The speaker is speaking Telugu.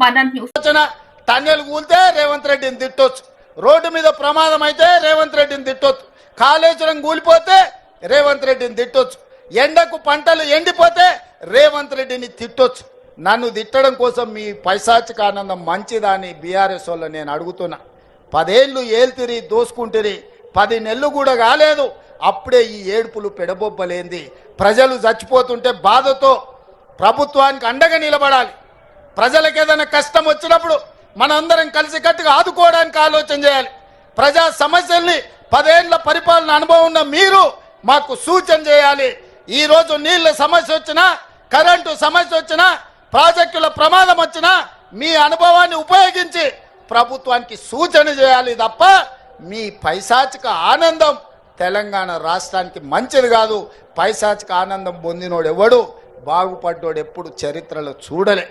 మదన్ న్యూస్ టన్నెలు కూలితే రేవంత్ రెడ్డిని తిట్టొచ్చు. రోడ్డు మీద ప్రమాదం అయితే రేవంత్ రెడ్డిని తిట్టొచ్చు. కాళేశ్వరం కూలిపోతే రేవంత్ రెడ్డిని తిట్టొచ్చు. ఎండకు పంటలు ఎండిపోతే రేవంత్ రెడ్డిని తిట్టొచ్చు. నన్ను తిట్టడం కోసం మీ పైశాచిక ఆనందం మంచిదని బీఆర్ఎస్ వాళ్ళు నేను అడుగుతున్నా. పదేళ్ళు ఏల్తిరి దోసుకుంటిరి. పది నెలలు కూడా కాలేదు. అప్పుడే ఈ ఏడుపులు పెడబొబ్బలేంది. ప్రజలు చచ్చిపోతుంటే బాధతో ప్రభుత్వానికి అండగా నిలబడాలి. ప్రజలకు ఏదైనా కష్టం వచ్చినప్పుడు మనందరం కలిసికట్టుగా ఆదుకోవడానికి ఆలోచన చేయాలి. ప్రజా సమస్యల్ని పదేళ్ళ పరిపాలన అనుభవం ఉన్న మీరు మాకు సూచన చేయాలి. ఈరోజు నీళ్ళ సమస్య వచ్చినా కరెంటు సమస్య వచ్చినా ప్రాజెక్టుల ప్రమాదం వచ్చినా మీ అనుభవాన్ని ఉపయోగించి ప్రభుత్వానికి సూచన చేయాలి తప్ప మీ పైశాచిక ఆనందం తెలంగాణ రాష్ట్రానికి మంచిది కాదు. పైశాచిక ఆనందం పొందినోడు ఎవడు బాగుపడ్డోడు ఎప్పుడు చరిత్రలో చూడలే.